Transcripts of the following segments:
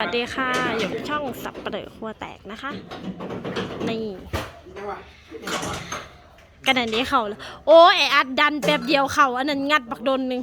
สวัสดีค่ะอยู่ช่องสับเปลือครัวแตกนะคะ นี่กระดันนี้เขาแล้วโอ้ไออัดดันแป๊บเดียวเขาอันนั้นงัดบักโดนหนึ่ง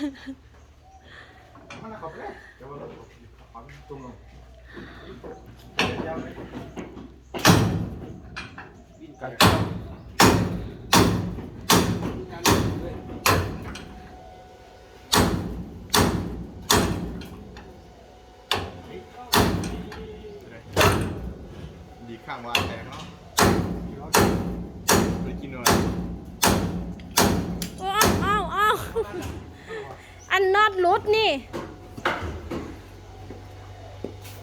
ดี๋ยวเราขอบตรงลงยาวเลยวิ่งกันดีข้างวางแตกเนาะไปกินหน่อยโอ้อ้าวอ้าว อันน็อตรุดนี่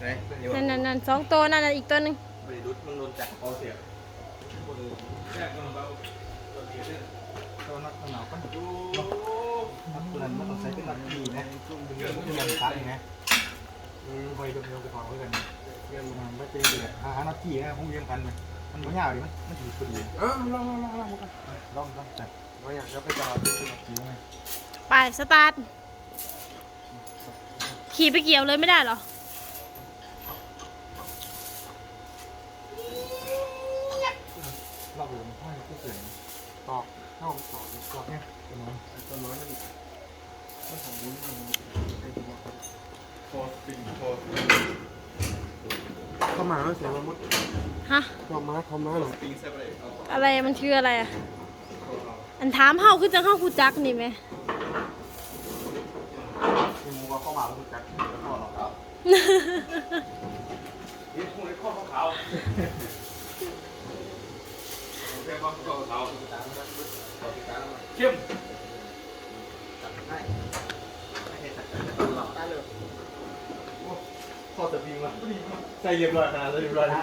ไหนเดี๋ยวนั่นนั่นนั่นสองตัวนั่นน่ะอีกตัวหนึ่งไปดูมันโดนจับคอเสียแรกมันเบาตัวเดียวเนี่ยตัวนักหนาวกันดูนักเล่นมันต้องใช้เป็นนักดีนะเรื่องที่มันคัดไงอืมคอยดูเดียวไปขอไว้กันเรื่องมันไม่เป็นเดือดหาหน้าที่นะพวกเรียงกันมันมันไม่ยากดิมันมันถือคนเดียวเออลองลองลองลองกันลองลองจับว่าอยากจะไปจอดดูนักดีไหม ไป สตาร์ท ขี่ไปเกี่ยวเลยไม่ได้เหรอรอบหลังห้อยที่เกิดตอกเข้าตอกตอกเนี่ยตัวน้อยตัวน้อยมันมันสมบูรณ์มันไอ้ตัวพอสิ่งพอเข้ามาแล้วเสียงมันมุดฮะเข้ามาเข้ามาหรอปิงเซเปรตเอาอะไรมันคืออะไรอะ อันถามเฮาคือจังเฮาคูจักนี่ไหม เป็นมัวเข้ามาแล้วจัดแล้วก็เรานี่พวกนี้ข้อขาวโอเคข้อขาวขาวเข้มจับให้ไม่ให้จับหลับได้เลยข้อจะบิงมาใส่เรียบร้อยขนาดเรียบร้อยนะ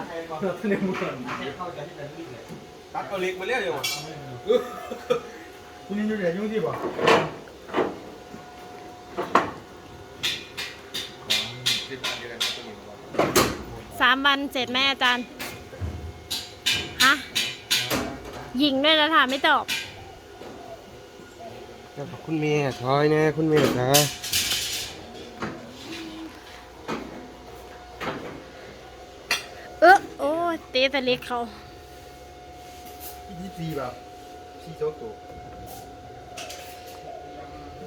ในมือก่อนเข้าใจที่จะรีบเลยตัดเอาเล็กมาเรียกอยู่คุณยังอยู่ไหนยุ่งที่บ่ สามวันเสร็จไหมอาจารย์ ฮะ ยิงด้วยนะถามไม่ตอบจะบอกคุณเมย์ถอยแน่คุณเมย์นะเออโอ้ยเตะแต่เล็กเขายี่สี่แบบสี่โจ๊กตัว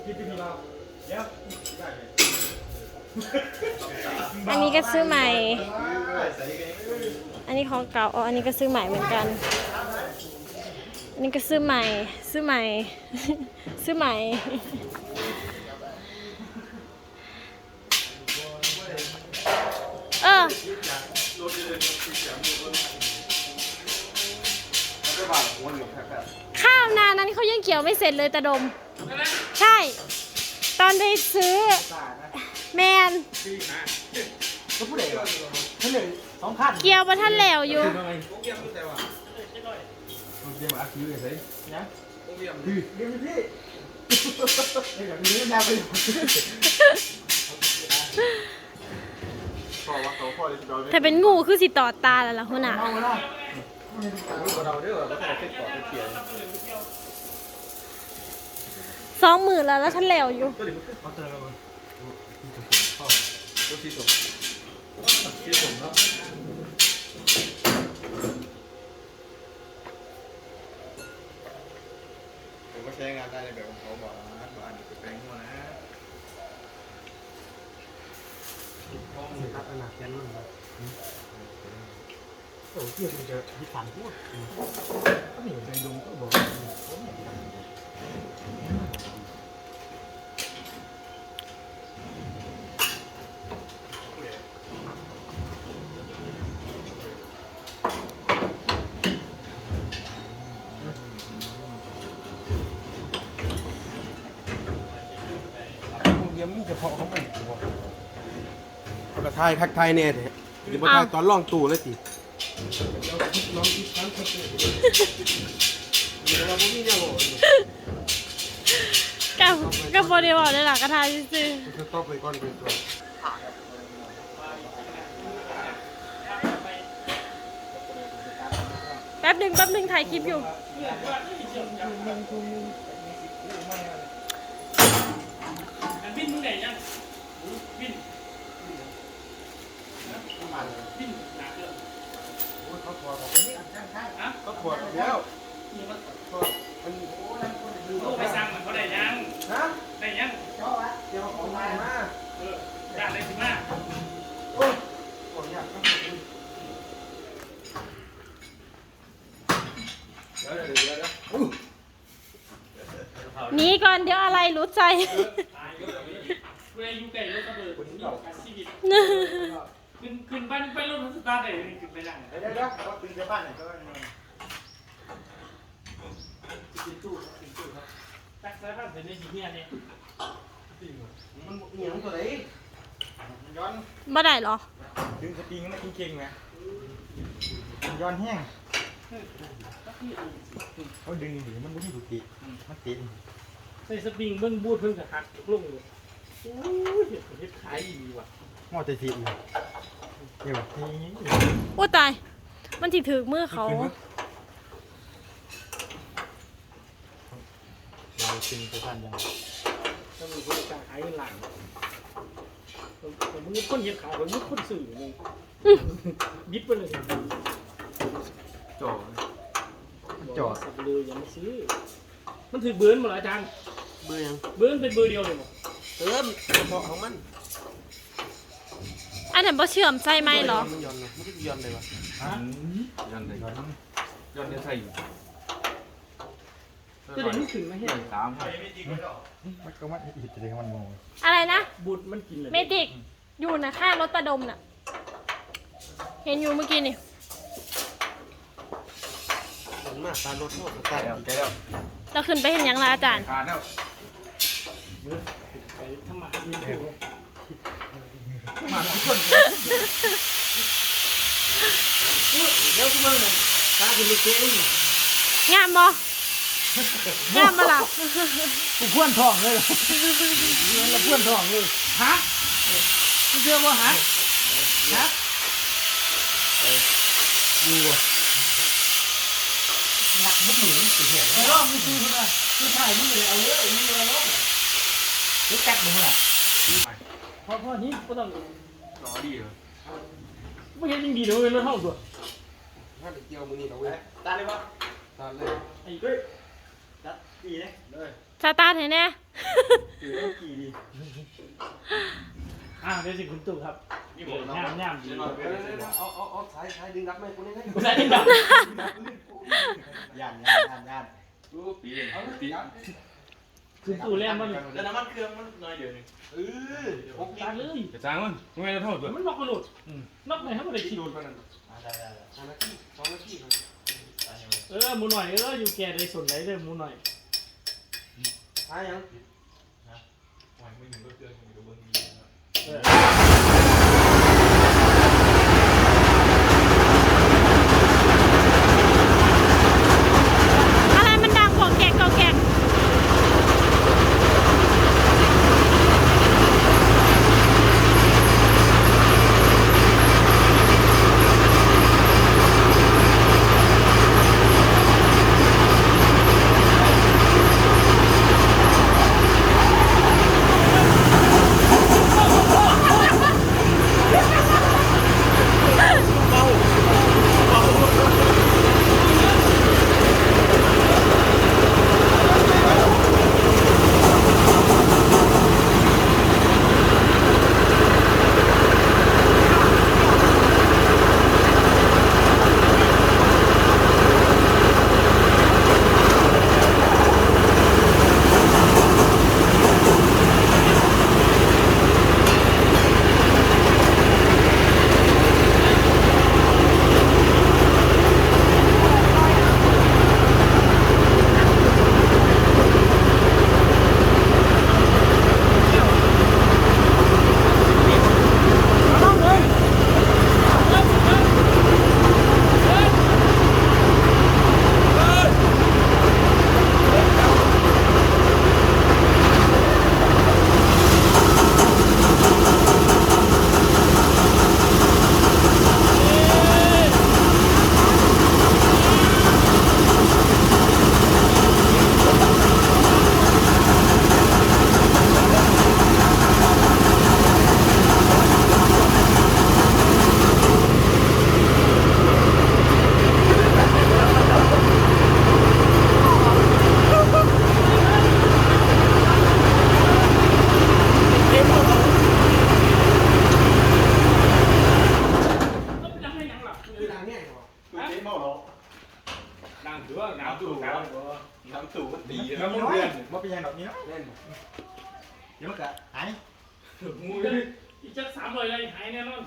คิดดีๆเราเดี๋ยว อันนี้ก็ซื้อใหม่ อันนี้ของเก่าอ๋ออันนี้ก็ซื้อใหม่เหมือนกัน อันนี้ก็ซื้อใหม่ ซื้อใหม่ ซื้อใหม่ เออข้าวนานั้นเขายังเกี่ยวไม่เสร็จเลยตะดม ใช่ ตอนได้ซื้อ แมนก็ผู้ใดวะท่านหนึ่งสองพันเกี่ยวมาท่านแล้วอยู่เกี่ยวแต่ว่าเกี่ยวอาคิวเลยสินะเกี่ยวพี่เกี่ยวพี่เกี่ยวพี่แนวไปอยู่พอว่าเขาพอเลยเราได้ถ้าเป็นงูคือสิต่อตาแล้วล่ะหัวหน้าเอาละรู้กับเราด้วยว่าเราเก็บต่อไปเกี่ยวสองหมื่นแล้วแล้วท่านแล้วอยู่ ก็เดี๋ยวเขาเจอกันตัวที่สมที่สมเนาะผมก็ใช้งานได้ในแบบของเขาบอกนะบอกอันนี้เป็นแปลงหัวนะห้องตัดอนาคตนั่นนะโอ้ยเกี่ยวกับที่ฝันพูดก็มีใจดุงก็บอกเยี่ยมมีเฉพาะของมันตัวกระ ทายคักไทยเนี่ยเดี๋ยวมาทายตอนล่องตู่เลยสิลองคิดครั้งคิดเลยเดี๋ยวเราไม่มีเนี่ยหรอก้าวก็บริวารได้หลักกระทาซื่อจะต้องไปก่อนเป็นตัวๆแป๊บหนึ่งแป๊บหนึ่งถ่ายคลิปอยู่อันบินมึงไหนยังบิน บินหนักเลยเขาถอดออกฮะเขาถอดแล้วนี่มันถอดมันโอ้ไปสั่งมันเขาได้ยังนะได้ยังเจ้าอะเดี๋ยวของใหม่มาเออจ้างได้สิมาโอ้ยผมอยากต้องเดี๋ยวเดี๋ยวเดี๋ยวเดี๋ยวอู้หนีก่อนเดี๋ยวอะไรรู้ใจ ตายก็แบบนี้เวลาอยู่ไกลรถระเบิดนี่การชีวิตขึ้นขึ้นบ้านไปรถสตาร์ทได้ขึ้นไปยังเดี๋ยวเดี๋ยวเดี๋ยวเขาตื่นไปบ้านหน่อยก็ได้ขึ้นตู้ขึ้นตู้ครับตักสายพันธุ์เป็นในที่เนี่ยเนี่ยมันเหนียวตัวไหนมันย้อนบ่ได้เหรอ ดึงสปริงมันเก่งๆไหมมันย้อนแห้งเขาดึงดีมันไม่ใช่ถูกตีมันติดใส่สปริงเบิ้งบูดเพิ่งจะหักลงเลยโอ้ยเห็ดเห็ดขายดีว่ะ มอเตอร์ซีอีกเดี๋ยวทีนี้โอ้ตาย มันถิถือมือเขาเราชิมไปทานยังถ้ามีคนกลางขายเงินหลังผมมึงคนเห็ดขายผมมึงคนสื่อมึงบิดไปเลยจ่อจอดสับเลยยังไม่ซื้อ มันถือเบิร์นหมดแล้วอาจารย์เบื่อยังเบิร์นเป็นเบอร์เดียวเลยหมดเติมเหมาะของมัน อันนั้นบ่เชื่อมใส่ไหมเหรอ มันย้อนเลยมันก็ย้อนเลยวะฮะยันเลยย้อนยันเลยใส่จะได้นึกถึงไหมเห็นสามพันมันก็มันอิดเลยมันงงอะไรนะบูดมันกินเลยเมติกอยู่นะข้างรถประดมน่ะ เห็นอยู่เมื่อกี้นี่ มันมากตารถโน่นตาแก้วแก้วเราขึ้นไปเห็นยังล่ะอาจารย์ ขาดแล้วเบิร์นไปทำหมาดีถูกมาทุกคนเดี๋ยวคุณมึงเนี่ยตาคุณลูกเจ๊ งงามบ่งามบ่ล่ะกูพ่วนทองเลยเงินละพ่วนทองเลยฮะมึงเชื่อว่าฮะฮะหนักมุดหนุนสิเห็นไอ้รอบมึงซื้อคุณอะคือถ่ายมึงเลยเอาเลยมึงเลยรอบรู้จักมึงอะพ อพอนี้ก็ต้องรอดีเหรอไม่เห็นยังดีเลยรถเท่าตัวถ้าไปเกี่ยวมือนี่เราเว้ยตาเลยปะตาเลยไอ้เฮ้ยจัดกี่เลยเลยสตาร์ทให้แน่กี่ได้กี่ดีอ่าเดี๋ยวสิคุณตู่ครับย่ามย่ามดีเอาเอาเอาสายสายดึงรับไหมคนนี้ให้กูได้ยินแบบย่านย่านย่านย่านรู้ปีเอาปี คุณตู่เล่นมันแล้วน้ำมันเครื่องมันหน่อยเดียวนึงเออหกตายเลยกระจังมันมึงไม่ได้เท่าตัวมันนอกกระโดดนอกไหนให้มันได้คิดโดนไปนั่นได้ได้ได้สองนาทีสองนาทีเออหมูหน่อยเอออยู่แก่ได้สนไหนเลยหมูหน่อยหายังไม่ถึงก็เตือนอยู่กับเบิ้งดีเอออะ สูงน้ำสูงมันตีน้ำมันเดือนว่าเป็นยังดอกนี้เนาะเล่นเดี๋ยวมันก็หายมูอีจักสามลอยเลยหายแน่นอน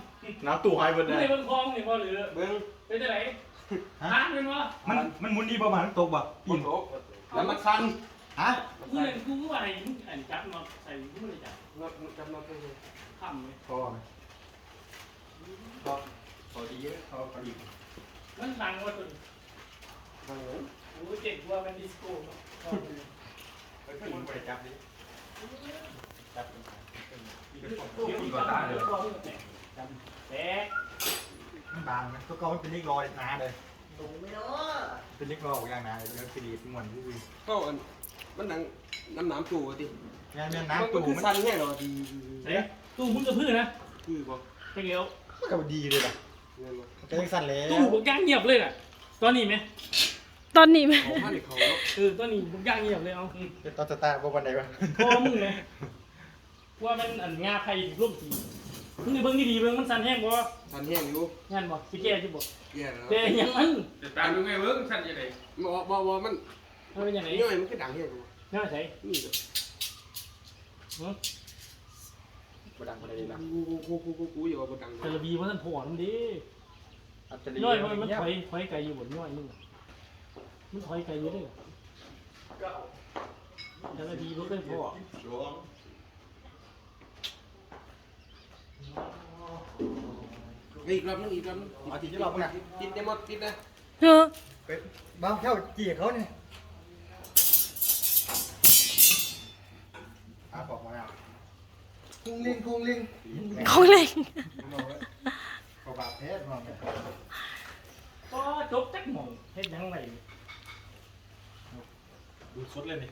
น้ำตู่หายหมดเลยเบิ้งคลองนี่พอหรือเบิ้งเป็นจะไหนฮะเป็นวะมันมันมุนดีประมาณตกบ่ปีนตกแล้วมันคันฮะมูเล่นก็ว่าอะไรอันจับมาใส่กูไม่ได้จับจับมาเพื่อข้ไหมพอไหมพอพอดีเยอะพอพอดีมันสั่งว่าตัวสั่งเลย โอ้เจ็บว่ามันดิสโก้เนาะเฮ้ยมันไปจับดิจับตู้มันก็ตายเลยจับแตกมันบางนะตัวก่ามันเป็นเล็กรอยหนาเลยเป็นเล็กรอยอย่างหนาเลยเป็นสีดีมือนที่ก็อันมันหนังน้ำน้ำตู่ติงานเนี่ยมันน้ำตู้คือมันสั้นแค่หรอดีเอ๊ะตู้มึงกับพื้นนะคือบ่ไปเกี่ยวก็ดีเลยล่ะเงินบ่ มันก็ยังสั้นแล้วตู้บุกย่างเงียบเลยน่ะ ตอนนี้ไหม ตอนนี้ไหมเขาพันเขาเนาะเออตอนนี้บุกย่างเงียบเลยเอาเป็นตอนสตาร์ทวันไหนวะพอมึงไหมว่ามันอันงาไผ่ร่วมทีมึงนี่เบิ่งดีๆเบิ่งมันสั่นแห้งบ่สั้นแห้งอยู่งานบ่สิแก้สิบ่แย่แล้วแต่ยังมันจะตามดูไงเบิ้งชันยังไงบ่บ่บ่มันมันเป็นยังไงย่อยมันก็ดังแห้งอยู่น่าใส่นี่เด้อบ่ดังบ่ได้ละกูกูกูกูกูอยู่ว่าบ่ดังแต่ละบีมันผอนดิอัจฉริน้อยยะมันมันถอยถอยไกลอยู่บนน้อยนึง มันถอยไกลอยู่เด้อแต่ละบีมันก็พออีกรอบนึงอีกรอบนึงเอาทีที่เราเพิ่งอะติดได้หมดติดนะเฮ้อเป็นบ้าเท่าจีเขาเนี่ยอาบอกมาแล้วคุ้งลิงคุ้งลิงเขาเล่งกบาดแท้มองเนี่ยก็จบจักหม่องเฮ็ดยังไง ดูสดเลยนี่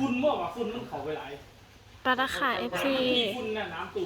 ฝุ่นบ่ว่าฝุ่นมันเข้าไปหลายปลาตะขาเอฟซี ฝุ่นน่ะน้ำตู